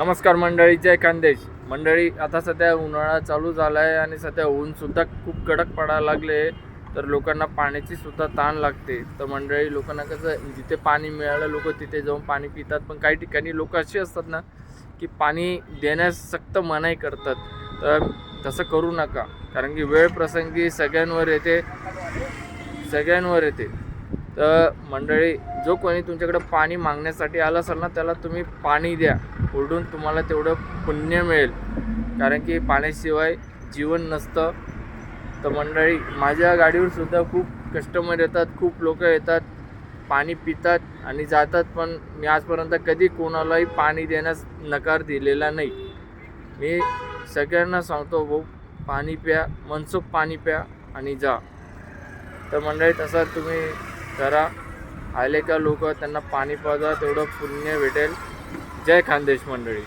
नमस्कार मंडळी जय खानदेश मंडळी आता सध्या उन्हाळा चालू झाला आहे आणि सध्या ऊनसुद्धा खूप कडक पडायला लागले तर लोकांना पाण्याची सुद्धा ताण लागते. तर मंडळी लोकांना कसं जिथे पाणी मिळालं लोक तिथे जाऊन पाणी पितात. पण काही ठिकाणी लोक अशी असतात ना की पाणी देण्यास सक्त मनाई करतात. तर तसं करू नका. कारण की वेळ प्रसंगी सगळ्यांवर येते सगळ्यांवर येते. तर मंडळी जो कोणी तुमच्याकडे पाणी मागण्यासाठी आला असेल ना त्याला तुम्ही पाणी द्या. ओरडून तुम्हाला तेवढं पुण्य मिळेल. कारण की पाण्याशिवाय जीवन नसतं. तर मंडळी माझ्या गाडीवर सुद्धा खूप कस्टमर येतात खूप लोक येतात पाणी पितात आणि जातात पण मी आजपर्यंत कधी कोणालाही पाणी देण्यास नकार दिलेला नाही. मी सगळ्यांना सांगतो भाऊ पाणी प्या मनसोख पाणी प्या आणि जा. तर मंडळी तसं तुम्ही करा. आले का लोक त्यांना पाणी पाजा तेवढं पुण्य भेटेल. जय खानदेश मंडळी.